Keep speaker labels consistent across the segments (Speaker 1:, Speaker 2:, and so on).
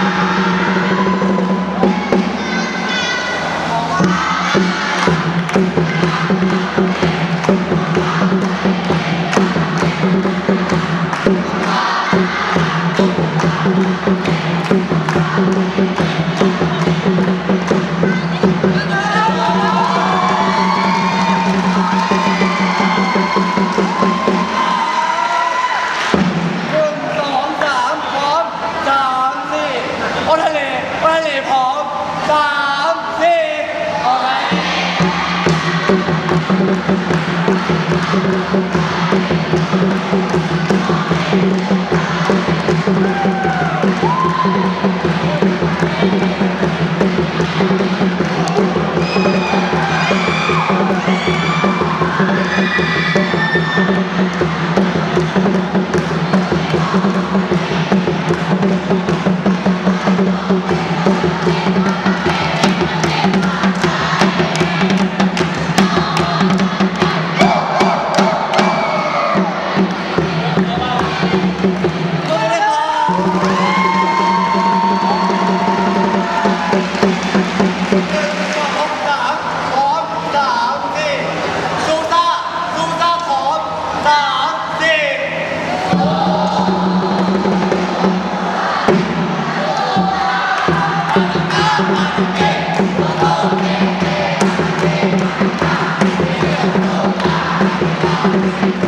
Speaker 1: Thank you. ไม่พร้อมสามสี่ออก Thank you.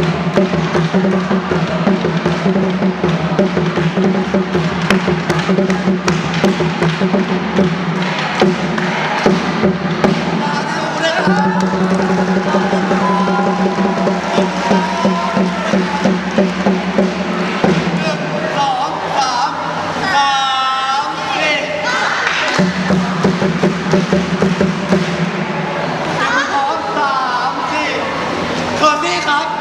Speaker 1: ดีครับ